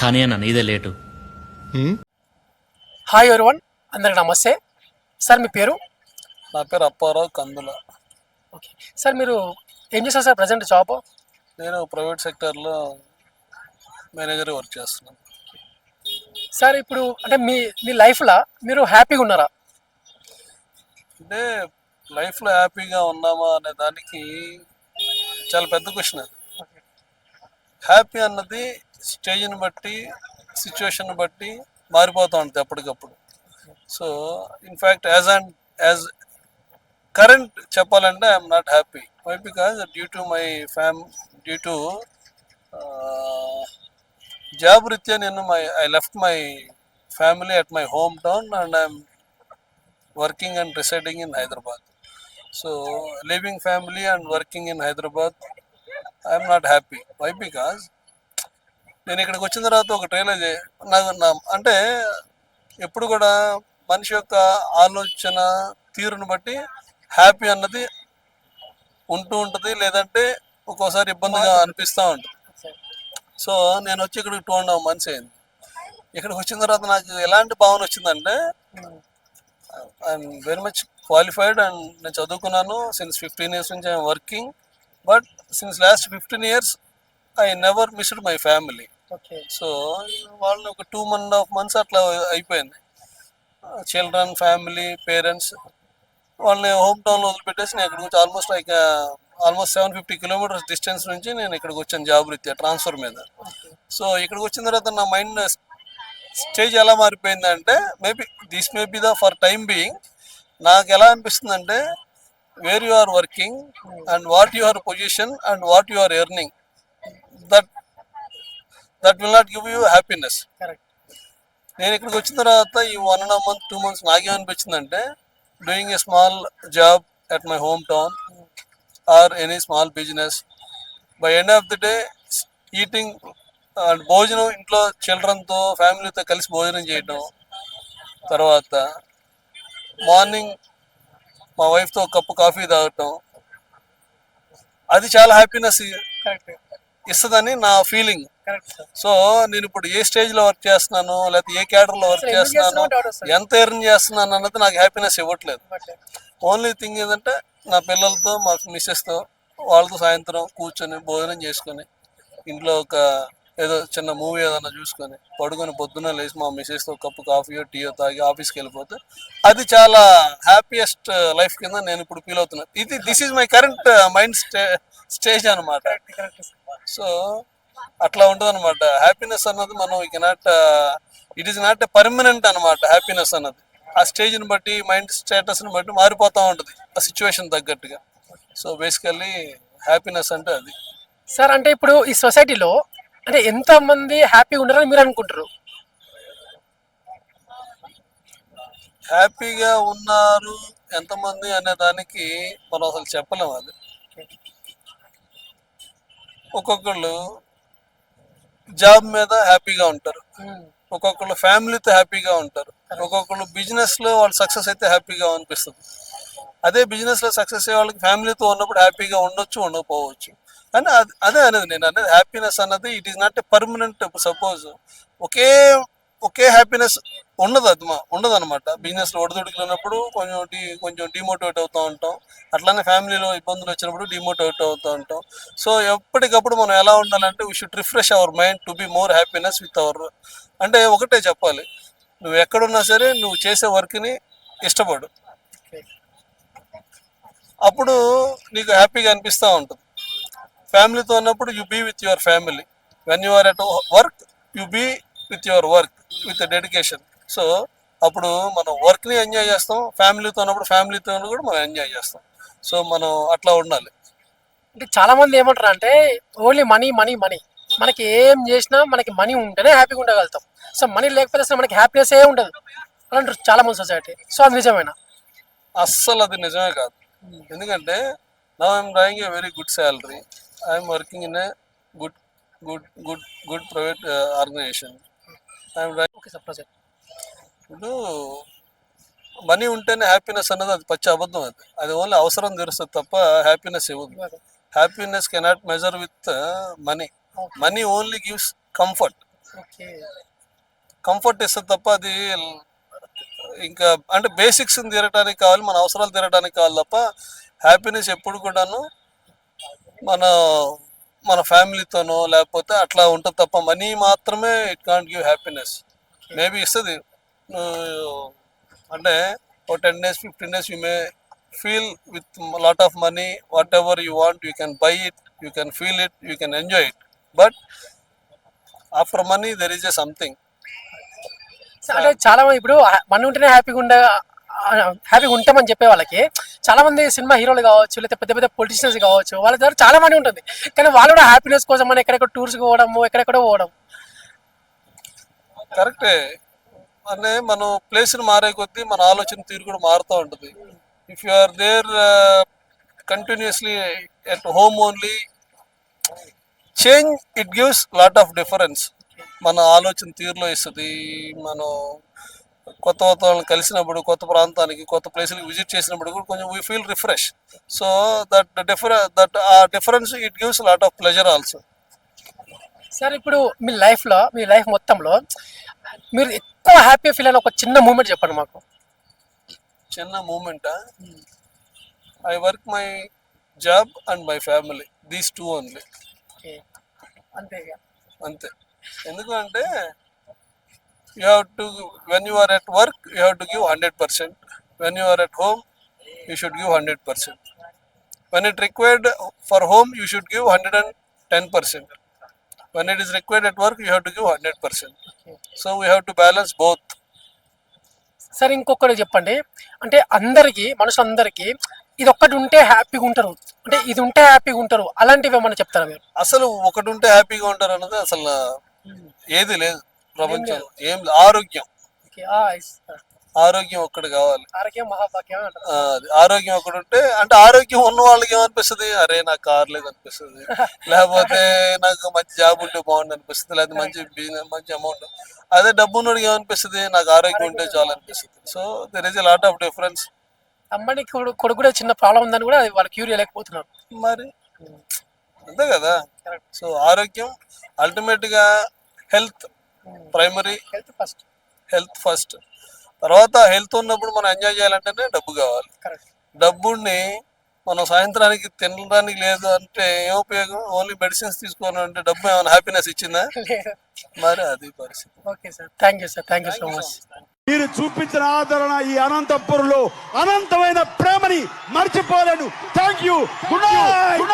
కానీ అన్న నీదే లేటు. హాయ్ ఎవరివన్ అందరికి నమస్తే. సార్ మీ పేరు? నా పేరు అప్పారావు కందుల. ఓకే సార్ మీరు ఏం చేస్తారు సార్ ప్రజెంట్ జాబ్ నేను ప్రైవేట్ సెక్టర్లో మేనేజర్ వర్క్ చేస్తున్నాను. సార్ ఇప్పుడు అంటే మీ మీ లైఫ్లో మీరు హ్యాపీగా ఉన్నారా? అంటే లైఫ్లో హ్యాపీగా ఉన్నామా అనే దానికి చాలా పెద్ద క్వశ్చన్ అది. హ్యాపీ అన్నది స్టేజ్ని బట్టి సిచ్యువేషన్ బట్టి మారిపోతూ ఉంటుంది ఎప్పటికప్పుడు so in fact as and as current చెప్పాలంటే I'm not happy. Why because due to my fam due to job రీత్యా నేను my I left my family at my home town and I'm working and residing in Hyderabad. So living family and working in Hyderabad I'm not happy why because నేను ఇక్కడికి వచ్చిన తర్వాత ఒక trailer నాకు నా అంటే ఎప్పుడు కూడా మనిషి యొక్క ఆలోచన తీరును బట్టి హ్యాపీ అన్నది ఉంటూ ఉంటుంది లేదంటే ఒక్కోసారి ఇబ్బందిగా అనిపిస్తూ ఉంటుంది. సో నేను వచ్చి ఇక్కడికి టూ అండ్ హాఫ్ మంత్స్ అయింది. ఇక్కడికి వచ్చిన తర్వాత నాకు ఎలాంటి భావన వచ్చిందంటే I'm very much qualified and నేను చదువుకున్నాను. సిన్స్ ఫిఫ్టీన్ ఇయర్స్ నుంచి I'm working but since last fifteen years I never missed my family okay so వాళ్ళు ఒక టూ అండ్ హాఫ్ మంత్స్ అట్లా అయిపోయింది. చిల్డ్రన్ ఫ్యామిలీ పేరెంట్స్ వాళ్ళని హోమ్ టౌన్లో వదిలిపెట్టేసి నేను ఇక్కడికి వచ్చి almost like almost seven fifty kilometres distance నుంచి నేను ఇక్కడికి వచ్చాను జాబ్ రీత్యా ట్రాన్స్ఫర్ మీద. సో ఇక్కడికి వచ్చిన తర్వాత నా మైండ్ స్టేజ్ ఎలా మారిపోయిందంటే maybe this may be the for time being నాకు ఎలా అనిపిస్తుంది where you are working and what your position and what you are earning that that will not give you happiness నేను ఇక్కడికి వచ్చిన తర్వాత ఈ one and half month two months నాకేమనిపించిందంటే doing a small job at my home town or any small business by end of the day eating and భోజనం ఇంట్లో చిల్డ్రన్తో ఫ్యామిలీతో కలిసి భోజనం చేయటం తర్వాత మార్నింగ్ మా వైఫ్తో కప్పు కాఫీ తాగటం. అది చాలా హ్యాపీనెస్ ఇస్తుందని నా ఫీలింగ్ సో నేను ఇప్పుడు ఏ స్టేజ్లో వర్క్ చేస్తున్నాను లేకపోతే ఏ క్యాడర్లో వర్క్ చేస్తున్నాను. ఎంత ఎర్న్ చేస్తున్నాను అన్నది నాకు హ్యాపీనెస్ ఇవ్వట్లేదు. ఓన్లీ థింగ్ ఏంటంటే నా పిల్లలతో మా మిస్సెస్తో వాళ్ళతో సాయంత్రం కూర్చొని భోజనం చేసుకొని ఇంట్లో ఒక ఏదో చిన్న మూవీ ఏదైనా చూసుకొని పడుకొని పొద్దున్న లేచి మా మిస్సెస్తో కప్పు కాఫీయో టీయో తాగి ఆఫీస్కి వెళ్ళిపోతే అది చాలా హ్యాపీయెస్ట్ లైఫ్ కింద నేను ఇప్పుడు ఫీల్ అవుతున్నాను ఇది this is my current mind stay stage అనమాట సో అట్లా ఉంటుంది అనమాట హ్యాపీనెస్ అన్నది మనం ఈ cannot it is not a permanent అనమాట హ్యాపీనెస్ అన్నది. ఆ స్టేజ్ని బట్టి మైండ్ స్టేటస్ని బట్టి మారిపోతూ ఉంటుంది ఆ సిచ్యువేషన్ తగ్గట్టుగా. సో బేసికల్లీ హ్యాపీనెస్ అంటే అది. సార్ అంటే ఇప్పుడు ఈ సొసైటీలో అంటే ఎంత మంది హ్యాపీగా ఉన్నారని మీరు అనుకుంటారు హ్యాపీగా ఉన్నారు ఎంతమంది అనే దానికి మనం అసలు చెప్పలేము అది. ఒక్కొక్కళ్ళు జాబ్ మీద హ్యాపీగా ఉంటారు. ఒక్కొక్కళ్ళు ఫ్యామిలీతో హ్యాపీగా ఉంటారు. ఒక్కొక్కళ్ళు బిజినెస్లో వాళ్ళు సక్సెస్ అయితే హ్యాపీగా అనిపిస్తుంది. అదే బిజినెస్లో సక్సెస్ అయ్యే వాళ్ళకి ఫ్యామిలీతో ఉన్నప్పుడు హ్యాపీగా ఉండొచ్చు ఉండకపోవచ్చు. కానీ అది అదే అనేది నేను అనేది హ్యాపీనెస్ అన్నది it is not a permanent suppose ఒకే ఒకే హ్యాపీనెస్ ఉండదు అది మా ఉండదు అనమాట బిజినెస్లో ఒడిదుడుకులు ఉన్నప్పుడు కొంచెం డి కొంచెం డిమోటివేట్ అవుతూ ఉంటాం. అట్లానే ఫ్యామిలీలో ఇబ్బందులు వచ్చినప్పుడు డిమోటివేట్ అవుతూ ఉంటాం. సో ఎప్పటికప్పుడు మనం ఎలా ఉండాలంటే we should refresh our mind to be more happiness with our అంటే ఒకటే చెప్పాలి. నువ్వు ఎక్కడున్నా సరే నువ్వు చేసే వర్క్ని ఇష్టపడు. అప్పుడు నీకు హ్యాపీగా అనిపిస్తూ ఉంటుంది. ఫ్యామిలీతో ఉన్నప్పుడు you be with your family when you are at work you be with your work with dedication so అప్పుడు మనం వర్క్ని ఎంజాయ్ చేస్తాం. ఫ్యామిలీతో ఉన్నప్పుడు ఫ్యామిలీతో కూడా మనం ఎంజాయ్ చేస్తాం. సో మనం అట్లా ఉండాలి. అంటే చాలా మంది ఏమంటారు అంటే ఓన్లీ మనీ మనీ మనీ మనకి ఏం చేసినా మనకి మనీ ఉంటేనే హ్యాపీగా ఉండగలుగుతాం. సో మనీ లేకపోతే అసలు మనకి హ్యాపీనెస్ ఏ ఉండదు. అలా అంటారు చాలా మంది సొసైటీ సో అది నిజమేనా? అస్సలు అది నిజమే కాదు. ఎందుకంటే నా I'm drawing a very good salary I'm working in a good good good good private organization I'm drawing okay sir present ఇప్పుడు మనీ ఉంటేనే హ్యాపీనెస్ అన్నది అది పచ్చి అబద్ధం అది. అది ఓన్లీ అవసరం తీరుస్తుంది తప్ప హ్యాపీనెస్ ఇవ్వదు. Happiness cannot measure with money money only gives comfort comfort ఇస్తుంది తప్ప అది ఇంకా అంటే బేసిక్స్ తీరడానికి కావాలి మన అవసరాలు తీరడానికి కావాలి తప్ప హ్యాపీనెస్ ఎప్పుడు కూడాను మన మన ఫ్యామిలీతోనో లేకపోతే అట్లా ఉంటుంది తప్ప మనీ మాత్రమే it can't give happiness. Maybe ఇస్తుంది. అంటే ఓ ten days fifteen days you may feel with lot of money whatever you want you can buy it you can feel it you can enjoy it. But after money there is a something. అంటే చాలా మంది ఇప్పుడు money ఉంటేనే హ్యాపీగా ఉండే హ్యాపీగా ఉంటామని చెప్పే వాళ్ళకి చాలా మంది సినిమా హీరోలు కావచ్చు లేకపోతే పెద్ద పెద్ద పొలిటీషియన్స్ కావచ్చు వాళ్ళ దగ్గర చాలా మంది ఉంటుంది. కానీ వాళ్ళు కూడా హ్యాపీనెస్ కోసం మనం ఎక్కడెక్కడ టూర్స్ పోవడము ఎక్కడెక్కడ పోవడం. కరెక్టే అంటే మనం ప్లేస్ని మారే కొద్దీ మన ఆలోచన తీరు కూడా మారుతూ ఉంటుంది. If you are there continuously at home only change it gives lot of difference మన ఆలోచన తీరులో ఇస్తుంది మనం కొత్త కొత్త వాళ్ళని కలిసినప్పుడు కొత్త ప్రాంతానికి కొత్త ప్లేస్లకి విజిట్ చేసినప్పుడు కూడా కొంచెం we feel refresh so that differ that ఆ difference it gives lot of pleasure also sir ఇప్పుడు మీ లైఫ్లో మీ లైఫ్ మొత్తంలో మీరు ఎక్కువ హ్యాపీ ఫీల్ అయిన ఒక చిన్న మూమెంట్ చెప్పండి మాకు. చిన్న మూమెంటా I work my job and my family these two only అంతే. అంతే. ఎందుకంటే at work you have to give hundred percent when you are at home you should give hundred percent when it required for home you should give hundred and ten percent when it is required at work you have to give hundred percent so we have to balance both sir ఇంకొకటి చెప్పండి. అంటే అందరికి మనుషులందరికీ ఇది ఒక్కటి ఉంటే హ్యాపీగా ఉంటారు. అంటే ఇది ఉంటే హ్యాపీగా ఉంటారు. అలాంటివి ఏమన్నా చెప్తారా మీరు? అసలు ఒకటి ఉంటే హ్యాపీగా ఉంటారు అన్నది అసలు ఏది లేదు. ప్రపంచంలో ఏం లేదు. ఆరోగ్యం. ఆరోగ్యం ఒక్కటి కావాలి. ఆరోగ్యం ఒకటి ఉంటే అంటే ఆరోగ్యం ఉన్న వాళ్ళకి ఏమనిపిస్తుంది? అరే నాకు కార్ లేదు అనిపిస్తుంది లేకపోతే నాకు మంచి జాబ్ ఉంటే బాగుండు అనిపిస్తుంది. లేకపోతే మంచి బిజినెస్ మంచి అమౌంట్. అదే డబ్బు ఉన్నోడికి ఏమనిపిస్తుంది? నాకు ఆరోగ్యం ఉంటే చాలు అనిపిస్తుంది. So there is a lot of difference అమ్మని కొడు- కొడుకు కూడా చిన్న ప్రాబ్లం ఉందని కూడా వాళ్ళు క్యూర్ చేయలేకపోతున్నారు. మరి అంతే కదా. సో ఆరోగ్యం అల్టిమేట్గా health primary health first health first తర్వాత హెల్త్ ఉన్నప్పుడు మనం ఎంజాయ్ చేయాలంటేనే డబ్బు కావాలి. కరెక్ట్ డబ్బుని మనం సాయంత్రానికి తినడానికి లేదు అంటే ఏం ఉపయోగం? ఓన్లీ మెడిసిన్స్ తీసుకోవాలి అంటే డబ్బు ఏమైనా హ్యాపీనెస్ ఇచ్చిందా? మరి అది పరిస్థితి. Okay sir thank you sir thank you so much మీరు చూపించిన ఆదరణ ఈ అనంతపురంలో అనంతమైన ప్రేమని మర్చిపోలేను. Thank you good night